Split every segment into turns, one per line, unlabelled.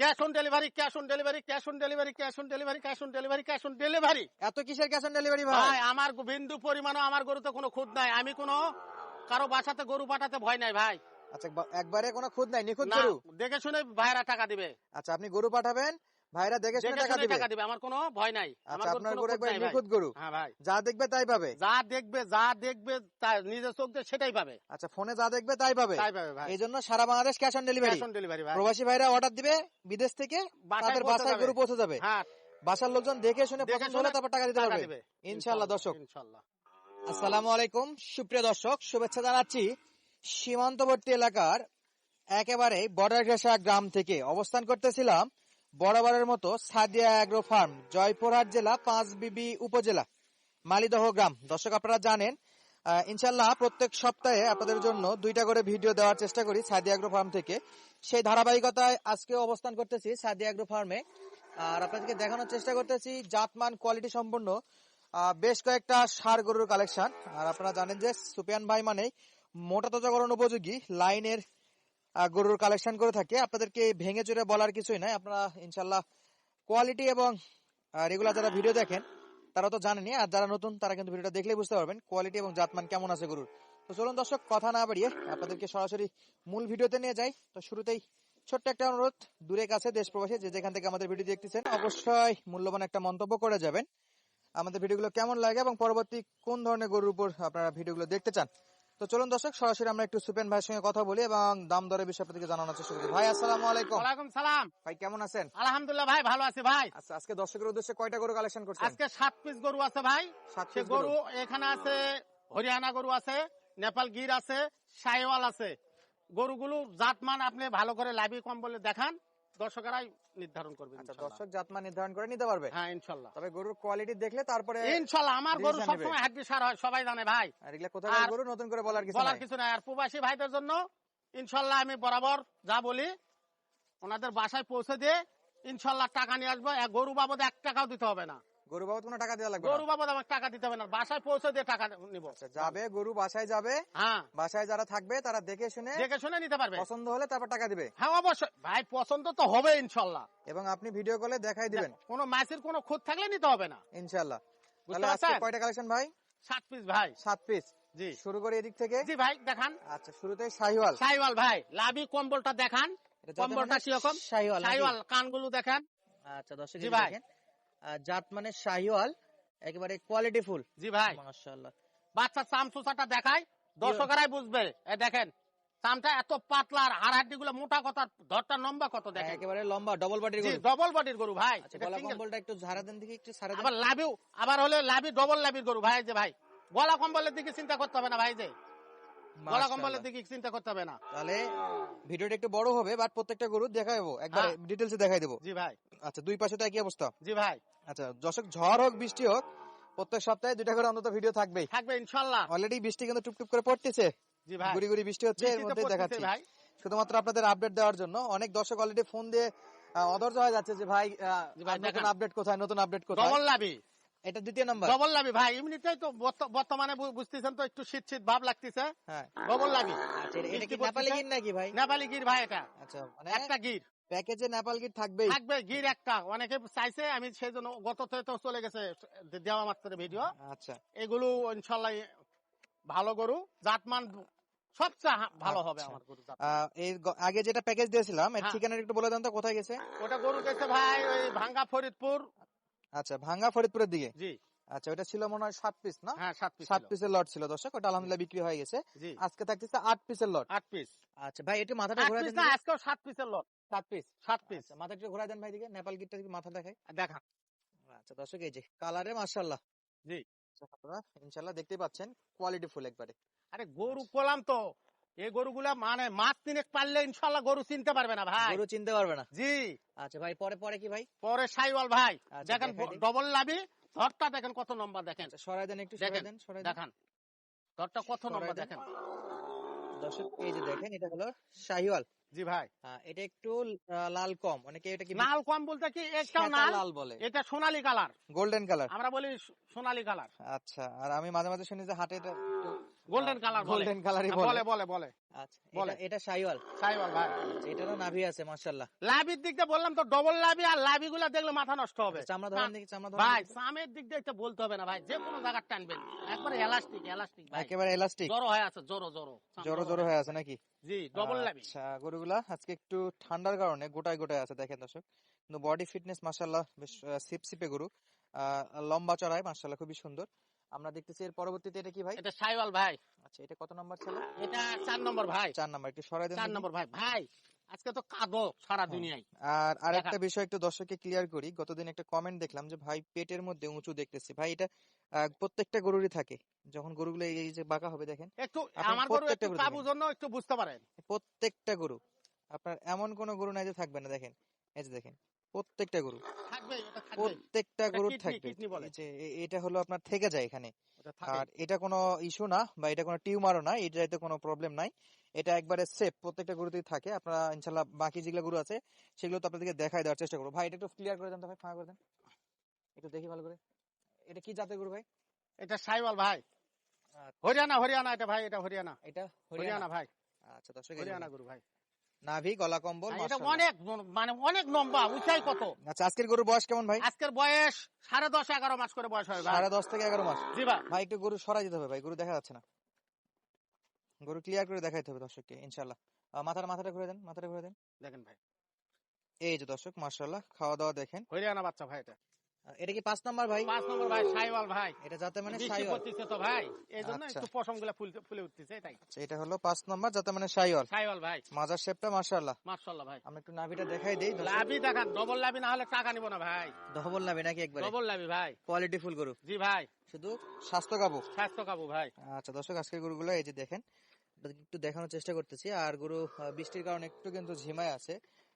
Cash on delivery cash on delivery cash on delivery cash on delivery cash on delivery cash on delivery.
এত কিসের cash on delivery ভাই?
আমার বিন্দু পরিমাণও আমার গরুতে কোনো খুদ নাই। আমি কোনো কারও বাসাতে গরু পাঠাতে ভয় নাই ভাই।
আচ্ছা একবারে কোনো খুদ নাই নিখুঁত গরু?
দেখে শুনে ভাইরা টাকা দিবে।
আচ্ছা আপনি গরু পাঠাবেন ভাইরা দেখে শুনে টাকা দিবে।
টাকা দিবে আমার কোনো ভয় নাই।
আচ্ছা আপনার গরু একবারে। নিখুঁত গরু।
হ্যাঁ ভাই।
যা দেখবে তাই পাবে।
যা দেখবে যা দেখবে নিজের চোখ দিয়ে সেটাই পাবে।
আচ্ছা ফোনে যা দেখবে তাই পাবে।
তাই পাবে ভাই।
সারা Bangladesh cash on delivery
cash on delivery ভাই।
প্রবাসী ভাইরা অর্ডার দিবে বিদেশ থেকে তাদের বাসায় গরু পৌঁছে যাবে।
হ্যাঁ।
বাসার লোকজন দেখে শুনে পছন্দ হলে তারপর টাকা দিতে পারবে।
দিবে।
ইনশাআল্লাহ দর্শক।
ইনশাআল্লাহ।
আসসালামু আলাইকুম সুপ্রিয় দর্শক শুভেচ্ছা জানাচ্ছি সীমান্তবর্তী এলাকার একেবারে বর্ডার গ্রাম থেকে অবস্থান করতেছিলাম বরাবরের মতো সাদিয়া অ্যাগ্রো ফার্ম, জয়পুরহাট জেলা, পাঁচবিবি উপজেলা, মালিদহ গ্রাম। দর্শক, আপনারা জানেন ইনশাল্লাহ প্রত্যেক সপ্তাহে আপনাদের জন্য দুইটা করে ভিডিও দেওয়ার চেষ্টা করি সাদিয়া অ্যাগ্রো ফার্ম থেকে। সেই ধারাবাহিকতায় আজকেও অবস্থান করতেছি সাদিয়া অ্যাগ্রো ফার্মে। আর আপনাদেরকে দেখানোর চেষ্টা করতেছি জাতমান কোয়ালিটি সম্পন্ন বেশ কয়েকটা সার গরুর কালেকশন। আর আপনারা জানেন যে সুপিয়ান ভাই মানেই মোটা তাজাকরণ উপযোগী, লাইনের গরুর কালেকশন করে থাকে। আপনাদেরকে ভেঙে চুরে বলার কিছুই নাই। আপনারা ইনশাল্লাহ কোয়ালিটি এবং রেগুলার যারা ভিডিও দেখেন, তারা তো জানেনই। আর যারা নতুন, তারা কিন্তু ভিডিওটা দেখলেই বুঝতে পারবেন কোয়ালিটি এবং জাতমান কেমন আছে গরুর। তো চলুন দর্শক, কথা না বাড়িয়ে আপনাদেরকে সরাসরি মূল ভিডিওতে নিয়ে যাই। তো শুরুতেই ছোট্ট একটা অনুরোধ, দূরে কাছে, দেশ প্রবাসী, যে যেখান থেকে আমাদের ভিডিও দেখতেছেন, অবশ্যই মূল্যবান একটা মন্তব্য করে যাবেন। আমাদের ভিডিওগুলো কেমন লাগে এবং পরবর্তী কোন ধরনের গরুর উপর আপনারা ভিডিওগুলো দেখতে চান তো চলুন দর্শক সরাসরি আমরা একটু সুপেন ভাইয়ের সঙ্গে কথা বলি এবং দাম দরের বিষয়ে আপনাদেরকে জানানোর চেষ্টা করি। ভাই আসসালামু আলাইকুম।
ওয়ালাইকুম সালাম।
ভাই কেমন আছেন?
আলহামদুলিল্লাহ ভাই ভালো আছি ভাই।
আচ্ছা আজকে দর্শকের উদ্দেশ্যে কয়টা গরু কালেকশন করছেন?
আজকে সাত পিস গরু আছে ভাই।
সাত পিস গরু।
গরু এখানে আছে হরিয়ানা গরু আছে নেপাল গির আছে সাইওয়াল আছে। গরুগুলো জাতমান আপনি ভালো করে লাভি কম বলে দেখান। দর্শকেরাই নির্ধারণ করবে
আচ্ছা দর্শক জাতমা নির্ধারণ করে নিতে পারবে?
হ্যাঁ ইনশাল্লাহ।
তবে গরুর কোয়ালিটি দেখলে তারপরে
ইনশাল্লাহ আমার গরু সবসময় হাড্ডি সার হয় সবাই জানে ভাই।
আর এগুলা কোথায় গরু? নতুন করে বলার কিছু
বলার কিছু নাই। আর প্রবাসী ভাইদের জন্য ইনশাল্লাহ আমি বরাবর যা বলি ওনাদের বাসায় পৌঁছে দিয়ে ইনশাল্লাহ টাকা নিয়ে আসব। গরু বাবদ এক টাকাও দিতে হবে না।
গরু বাবদ কোনো টাকা দেওয়া লাগবে
গরু বাবদ আমার টাকা দিতে হবে না। বাসায় পৌঁছে দিয়ে টাকা নিব।
আচ্ছা যাবে গরু বাসায় যাবে।
হ্যাঁ।
বাসায় যারা থাকবে তারা দেখে শুনে
দেখে শুনে নিতে পারবে।
পছন্দ হলে তারপর টাকা দিবে।
হ্যাঁ অবশ্যই। ভাই পছন্দ তো হবে ইনশাল্লাহ।
এবং আপনি ভিডিও কলে দেখাই দিবেন।
কোনো মাছের কোনো খুঁত থাকলে নিতে হবে না।
ইনশাআল্লাহ
বুঝতে
তাহলে আজকে কয়টা কালেকশন ভাই?
সাত পিস ভাই। সাত পিস জি।
শুরু করে এদিক থেকে।
জি ভাই দেখান।
আচ্ছা শুরুতে শাহিওয়াল।
সাইওয়াল ভাই। লাভি কম্বলটা দেখান। কম্বলটা কীরকম?
শাহিওয়াল
সাইওয়াল কানগুলো দেখান।
আচ্ছা দর্শক
জি ভাই।
জাত মানে শাহিওয়াল একেবারে কোয়ালিটি ফুল
জি ভাই।
মাশাআল্লাহ।
বাচ্চা চাম চুষাটা দেখায় দর্শকেরাই বুঝবে। এ দেখেন চামটা এত পাতলা আর হাড় হাড্ডি গুলো মোটা কথা ধরটা লম্বা কত দেখেন।
একেবারে লম্বা ডবল বডির
জি
গরু।
ডবল বডির গরু ভাই
আচ্ছা গলা কম্বলটা একটু ঝাড়া দেন দিকে একটু ছাড়া দেন।
আবার লাভিও আবার হলে লাভি ডবল লাভির গরু ভাই যে ভাই। গলা কম্বলের দিকে চিন্তা করতে হবে না ভাই যে। গলা। কম্বলের দিকে চিন্তা করতে হবে না।
তাহলে ভিডিওটা একটু বড় হবে বাট প্রত্যেকটা গরু দেখাবো একবার
হ্যাঁ।
ডিটেলসে দেখাই দেবো।
জি ভাই।
আচ্ছা দুই পাশে তো একই অবস্থা?
জি ভাই।
আচ্ছা দর্শক ঝড় হোক বৃষ্টি হোক প্রত্যেক সপ্তাহে দুইটা করে অন্তত ভিডিও থাকবেই।
থাকবে
অলরেডি বৃষ্টি কিন্তু টুপটুপ করে পড়তেছে।
জি ভাই।
গুড়ি গুড়ি বৃষ্টি হচ্ছে এর মধ্যে দেখাচ্ছি।
ভাই।
শুধুমাত্র আপনাদের আপডেট দেওয়ার জন্য অনেক দর্শক অলরেডি ফোন দিয়ে অধৈর্য হয়ে যাচ্ছে যে ভাই নতুন আপডেট কোথায় নতুন আপডেট কোথায়? এটা দ্বিতীয় নাম্বার।
ডবল লাভি ভাই এমনিতেই তো বর্তমানে বুঝতেছেন তো একটু শীত শীত ভাব লাগতেছে।
হ্যাঁ।
ডবল লাভি।
আচ্ছা এটা- এটা কি নেপালি গির নাকি ভাই?
নেপালি গির ভাই এটা।
আচ্ছা মানে
একটা গির।
প্যাকেজে নেপাল গির থাকবেই।
থাকবে গির একটা। অনেকে চাইছে আমি সেই জন্য গত তো চলে গেছে দেওয়া মাত্র ভিডিও।
আচ্ছা।
এগুলো ইনশাল্লাহ ভালো গরু জাতমান সবচেয়ে ভালো হবে
আচ্ছা।
আমার গরু
এর আগে যেটা প্যাকেজ দিয়েছিলাম এর
হ্যাঁ।
ঠিকানা একটু বলে দেন তো কোথায় গেছে?
ওটা গরু গেছে ভাই ওই ভাঙ্গা ফরিদপুর।
আচ্ছা ভাঙ্গা ফরিদপুরের দিকে?
জি।
আচ্ছা ওটা ছিল মনে হয় সাত পিস না?
হ্যাঁ সাত পিস
সাত পিসের লট ছিল দর্শক। ওটা আলহামদুলিল্লাহ বিক্রি হয়ে গেছে। আজকে থাকতেছে আট পিসের লট
আট পিস
আচ্ছা ভাই একটু মাথাটা ঘোরা দেন
আজকেও সাত পিসের লট সাত পিস সাত পিস
আচ্ছা, মাথা একটু ঘোরা দেন ভাই দিকে। নেপাল গিটটা দিকে মাথা দেখায়
দেখা।
আচ্ছা দর্শক এই যে কালারে মাশাআল্লাহ।
জি।
আপনারা ইনশাআল্লাহ দেখতেই পাচ্ছেন কোয়ালিটি ফুল একবারে।
আরে গরু কোলাম তো। এই গরুগুলা মানে মাছ তিনেক পারলে ইনশাল্লাহ গরু চিনতে পারবে না ভাই।
গরু চিনতে পারবে না।
জি।
আচ্ছা ভাই পরে পরে কি ভাই?
পরে সাইওয়াল ভাই।
আচ্ছা,
দেখেন ডবল লাভি ধরটা দেখেন কত নম্বর দেখেন।
আচ্ছা সরাই দেন একটু সরাই দেন সরাই
দেখান। ধরটা কত নম্বর দেখেন।
দর্শক এই যে দেখেন এটা হলো শাহিওয়াল
জি ভাই।
হ্যাঁ, এটা একটু লাল কম। অনেকে এটা কি
লাল কম বলতে কি একটাও নাল
লাল বলে।
এটা সোনালী কালার।
Golden colour.
আমরা বলি সোনালী কালার।
আচ্ছা আর আমি মাঝে মাঝে শুনি যে হাটে এটা
গোল্ডেন কালার
গোল্ডেন কালারই
বলে।
বলে
বলে বলে।
আচ্ছা
বলে।
এটা- এটা সাইওয়াল।
সাইওয়াল ভাই।
এটারও নাভি আছে মাশাআল্লাহ।
লাভির দিক দিয়ে বললাম তো ডবল লাভি আর লাভি গুলা দেখলে মাথা নষ্ট হবে।
চামড়া ধরেন দেখি চামড়া ধরেন
ভাই সামের দিক দিয়ে এটা বলতে হবে না ভাই। যে কোনো জায়গা টানবেন। একবারে এলাস্টিক এলাস্টিক ভাই।
একেবারে এলাস্টিক
জড়ো হয়ে আছে জড়ো জড়ো।
জড়ো জড়ো হয়ে আছে নাকি?
জি ডবল লাভি।
আচ্ছা গরুগুলা আজকে একটু ঠান্ডার কারণে গোটায় গোটায় আছে দেখেন দর্শক। কিন্তু বডি ফিটনেস মাশাআল্লাহ বেশ সিপসিপে গরু। আহ, লম্বা চড়ায় মাশাআল্লাহ খুবই সুন্দর। আমরা দেখতেছি এর পরবর্তীতে এটা কি ভাই?
এটা সাইওয়াল ভাই।
আচ্ছা এটা কত নম্বর ছিল?
এটা চার নম্বর ভাই।
চার নম্বর একটু সরাই দেন
চার নম্বর ভাই। ভাই আজকে তো কাঁদো সারা
হ্যাঁ।
দুনিয়ায়।
আর আরেকটা। বিষয় একটু দর্শককে ক্লিয়ার করি। গতদিন একটা কমেন্ট দেখলাম যে ভাই পেটের মধ্যে উঁচু দেখতেছি। ভাই এটা প্রত্যেকটা গরুরই থাকে। যখন গরুগুলো এই যে বাঁকা হবে দেখেন।
একটু আমার গরু একটু কাবু জন্য একটু বুঝতে পারেন।
প্রত্যেকটা গরু। আপনার এমন কোন গরু নাই যে থাকবে না দেখেন। এই যে দেখেন প্রত্যেকটা গরু। প্রত্যেকটা
এটা
থাকবে। যে এটা হলো আপনার থেকে যায় এখানে। আর এটা কোনো ইস্যু না বা এটা কোনো টিউমারও না এটাতে কোনো প্রবলেম নাই। এটা একবারে সেফ প্রত্যেকটা গরুতেই থাকে। আপনারা ইনশাল্লাহ বাকি যেগুলো গরু আছে সেগুলো তো আপনাদেরকে দেখাই দেওয়ার চেষ্টা করব। ভাই এটা একটু ক্লিয়ার করে দেন তো ভাই ফাঁকা করে দেন। একটু দেখি ভালো করে। এটা কি জাতের গরু ভাই?
এটা সাইওয়াল ভাই।
আচ্ছা,
হরিয়ানা হরিয়ানা এটা ভাই এটা হরিয়ানা।
এটা
হরিয়ানা। ভাই।
আচ্ছা দর্শক
হরিয়ানা। গরু ভাই।
নাভি গলা কম্বল
এটা অনেক মানে অনেক লম্বা উঁচাই কত?
আচ্ছা আজকের গরুর বয়স কেমন ভাই?
আজকের বয়স সাড়ে দশ এগারো মাস করে বয়স
সাড়ে দশ থেকে এগারো মাস।
জি ভাই।
ভাই একটু গরু সরাই দিতে হবে ভাই গরু দেখা যাচ্ছে না। গরু ক্লিয়ার করে দেখাইতে হবে দর্শককে ইনশাল্লাহ মাথার মাথাটা ঘুরে দেন মাথাটা ঘুরে দেন।
দেখেন ভাই।
এই যে দর্শক মার্শাল্লাহ খাওয়া দাওয়া দেখেন।
হরিয়ানা বাচ্চা ভাই এটা।
এটা কি পাঁচ নাম্বার ভাই?
পাঁচ নম্বর ভাই সাইওয়াল ভাই।
এটা যাতে মানে সাইওয়াল।
তো ভাই।
আচ্ছা।
একটু ফুলে ফুলে উঠতেছে তাই।
আচ্ছা, এটা হলো পাঁচ নাম্বার যাতে মানে সাইওয়াল।
সাইওয়াল ভাই।
মাজার শেপটা মার্শাল্লাহ
মার্শাল্লাহ ভাই।
আমরা একটু নাভিটা দেখাই দেই
লাভি দেখান ডবল লাভি না হলে টাকা নিব না ভাই।
ডবল নাভি নাকি একবারে?
ডবল লাভি ভাই।
কোয়ালিটি ফুল গরু।
জি ভাই।
শুধু স্বাস্থ্য কাবু।
স্বাস্থ্য কাবু ভাই।
আচ্ছা দর্শক আজকের গরুগুলো এই যে দেখেন একটু দেখানোর চেষ্টা করতেছি। আর গরু বৃষ্টির কারণে একটু কিন্তু ঝিমায় আছে।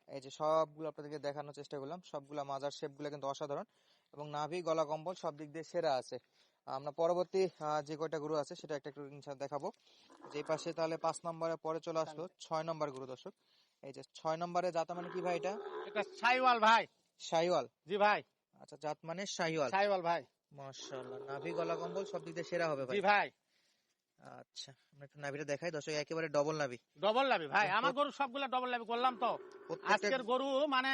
এই যে সবগুলো আপনাদেরকে দেখানোর চেষ্টা করলাম। সবগুলা মাজার শেপগুলো কিন্তু অসাধারণ। এবং নাভি গলা কম্বল সব দিক দিয়ে সেরা আছে। আমরা পরবর্তী যে কয়টা গরু আছে সেটা একটা একটু দেখাবো। যে পাশে তাহলে পাঁচ নম্বরে পরে চলে আসলো ছয় নম্বর গরু দর্শক। এই যে ছয় নম্বরে জাত মানে কি ভাই এটা?
এটা সাইওয়াল ভাই।
শাহিওয়াল
জি ভাই।
আচ্ছা জাত মানে শাহিওয়াল
সাইওয়াল ভাই।
মাশাআল্লাহ। নাভি গলা কম্বল সব দিক দিয়ে সেরা হবে ভাই।
জি ভাই।
আচ্ছা আমরা একটু নাভিটা দেখাই। দর্শক একেবারে ডবল নাভি।
ডবল নাভি ভাই। আমার গরু সবগুলা ডবল নাভি করলাম তো। আজকের গরু মানে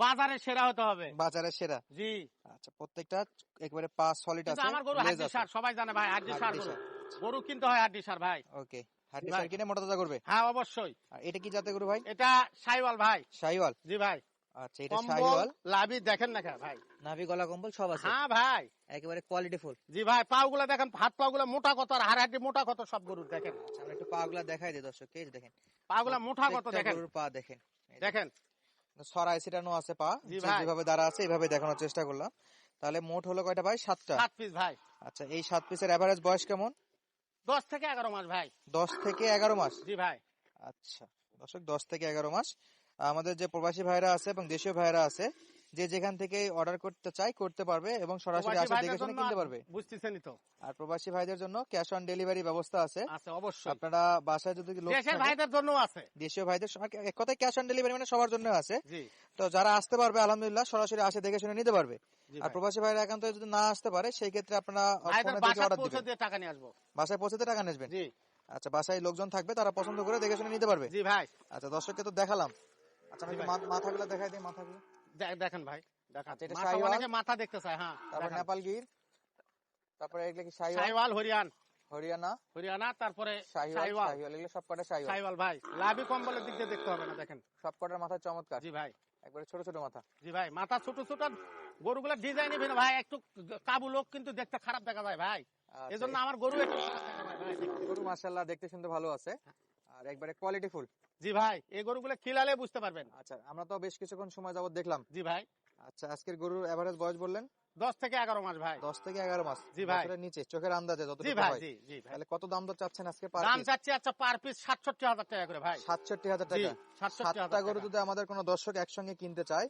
বাজারে সেরা হতে হবে।
বাজারে সেরা?
জি।
আচ্ছা প্রত্যেকটা একেবারে পাঁচ সলিড
কিন্তু
আছে
আমার গরু হাড্ডি সার সবাই জানে ভাই হাড্ডি সার গরু।
সার।
গরু কিনতে হয় হাড্ডি সার ভাই।
ওকে হাড্ডি সার কিনে মোটা তাজা করবে?
হ্যাঁ অবশ্যই।
এটা কি গরু ভাই?
এটা সাইওয়াল ভাই।
শাহিওয়াল
জি ভাই।
আচ্ছা এটা শাহিওয়াল
লাভি দেখেন না ভাই?
নাভি গলা কম্বল সব আছে।
হ্যাঁ ভাই।
একেবারে কোয়ালিটি ফুল
জি ভাই দেখেন হাত মোটা কত আর হাড় মোটা কত সব গরুর দেখেন।
আমরা একটু দেখাই দিই দর্শক এই দেখেন।
পা গুলা মোটা কত দেখেন।
গরুর পা দেখেন।
দেখেন।
সরাই ছিটানো আছে পা। যেভাবে দাঁড়া আছে এইভাবে দেখানোর চেষ্টা করলাম। তাহলে মোট হলো কয়টা ভাই? সাতটা।
সাত পিস ভাই।
আচ্ছা এই সাত পিসের এভারেজ বয়স কেমন?
দশ থেকে এগারো মাস ভাই।
দশ থেকে এগারো মাস?
জি ভাই।
আচ্ছা দর্শক দশ থেকে এগারো মাস। আমাদের যে প্রবাসী ভাইরা আছে এবং দেশীয় ভাইরা আছে যে যেখান থেকে অর্ডার করতে চাই করতে পারবে এবং সরাসরি আসে দেখে শুনে কিনতে পারবে।
বুঝতেছেনই তো।
আর প্রবাসী ভাইদের জন্য ক্যাশ অন ডেলিভারি ব্যবস্থা আছে।
আছে অবশ্যই।
আপনারা বাসায় যদি লোক
দেশের ভাইদের জন্য আছে।
দেশীয় ভাইদের এক কথায় ক্যাশ অন ডেলিভারি মানে সবার জন্য আছে।
জি।
তো যারা আসতে পারবে আলহামদুলিল্লাহ সরাসরি আসে দেখে শুনে নিতে পারবে। আর। প্রবাসী ভাইরা একান্ত যদি না আসতে পারে সেই ক্ষেত্রে আপনারা অর্ডার
পৌঁছে
দিবেন।
দিয়ে টাকা নিয়ে আসব।
বাসায় পৌঁছতে টাকা নেবেন
জি।
আচ্ছা বাসায় লোকজন থাকবে তারা পছন্দ করে দেখে শুনে নিতে পারবে?
জি ভাই।
আচ্ছা দর্শককে তো দেখালাম। আচ্ছা মাথাগুলো দেখাই দিই মাথাগুলো।
দেখেন ভাই দেখান
এটা
মাথা অনেকে মাথা দেখতে চায় হ্যাঁ
তারপর তারপরে এগুলো কি
হরিয়ান।
হরিয়ানা।
হরিয়ানা তারপরে
এগুলো
ভাই লাভি কম্বলের দিক দিয়ে দেখতে হবে না দেখেন।
সব কটার মাথা চমৎকার।
জি ভাই।
একবারে ছোট ছোট মাথা।
জি ভাই মাথা ছোট ছোট গরুগুলোর ডিজাইন ভিন্ন। ভাই একটু কাবু লোক কিন্তু দেখতে খারাপ দেখা যায় ভাই।
আচ্ছা,
এজন্য আমার গরু একটু।
গরু মাশাআল্লাহ দেখতে শুনতে ভালো আছে। আর একবারে কোয়ালিটি ফুল।
জি ভাই এই গরুগুলো খিলালে বুঝতে পারবেন।
আচ্ছা আমরা তো বেশ কিছুক্ষণ সময় যাবত দেখলাম।
জি ভাই।
আচ্ছা আজকের গরুর এভারেজ বয়স বললেন?
দশ থেকে এগারো মাস ভাই।
দশ থেকে এগারো মাস।
জি ভাই।
নিচে চোখের আন্দাজে
ভাই
তাহলে কত দাম দর চাচ্ছেন আজকে পার
দাম চাচ্ছি আচ্ছা পার পিস সাতষট্টি হাজার টাকা করে ভাই।
সাতষট্টি হাজার টাকা।
সাতষট্টি
গরু যদি আমাদের কোনো দর্শক একসঙ্গে কিনতে চায়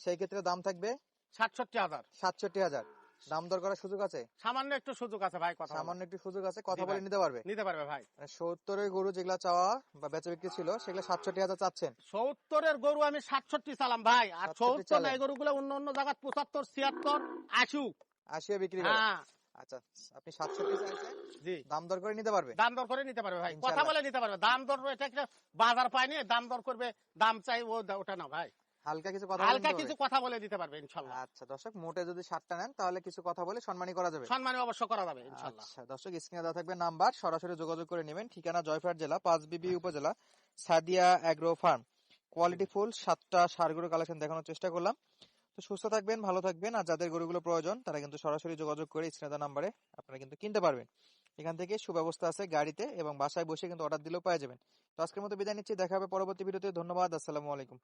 সেই ক্ষেত্রে দাম থাকবে
সাতষট্টি হাজার।
সাতষট্টি হাজার। দাম দর করার সুযোগ আছে?
সামান্য একটু সুযোগ আছে ভাই কথা
সামান্য একটু সুযোগ আছে কথা বলে নিতে পারবে?
নিতে পারবে ভাই।
মানে সত্তরের গরু যেগুলা চাওয়া বা বেচা বিক্রি ছিল সেগুলো সাতষট্টি হাজার চাচ্ছেন।
সত্তরের গরু আমি সাতষট্টি চালাম ভাই আর সত্তর। এই গরুগুলো অন্য অন্য জায়গায় পঁচাত্তর ছিয়াত্তর আশু।
আশিও বিক্রি
হ্যাঁ।
আচ্ছা আপনি সাতষট্টি চাইছেন
জি।
দাম দর করে নিতে পারবে?
দাম দর করে নিতে পারবে ভাই। কথা বলে নিতে পারবে। দাম দর এটা বাজার পায়নি দাম দর করবে দাম চাই ও ওটা না ভাই।
হালকা কিছু কথা
হালকা কিছু কথা বলে দিতে পারবে
আচ্ছা দর্শক মোটে যদি সাতটা নেন তাহলে কিছু কথা বলে সম্মানী করা যাবে।
সম্মানে অবশ্য করা যাবে
আচ্ছা দর্শক স্ক্রিনে দেওয়া থাকবে নাম্বার সরাসরি যোগাযোগ করে নেবেন। ঠিকানা জয়ফাট জেলা পাঁচবিবি উপজেলা সাদিয়া অ্যাগ্রো ফার্ম। কোয়ালিটি ফুল সাতটা সারগুলো কালেকশন দেখানোর চেষ্টা করলাম। তো সুস্থ থাকবেন ভালো থাকবেন আর যাদের গরুগুলো প্রয়োজন তারা কিন্তু সরাসরি যোগাযোগ করে স্ক্রিনে নাম্বারে আপনারা কিন্তু কিনতে পারবেন। এখান থেকে সুব্যবস্থা আছে গাড়িতে এবং বাসায় বসে কিন্তু অর্ডার দিলেও পেয়ে যাবেন। তো আজকের মতো বিদায় নিচ্ছি দেখা হবে পরবর্তী ভিডিওতে। ধন্যবাদ আসসালামু আলাইকুম।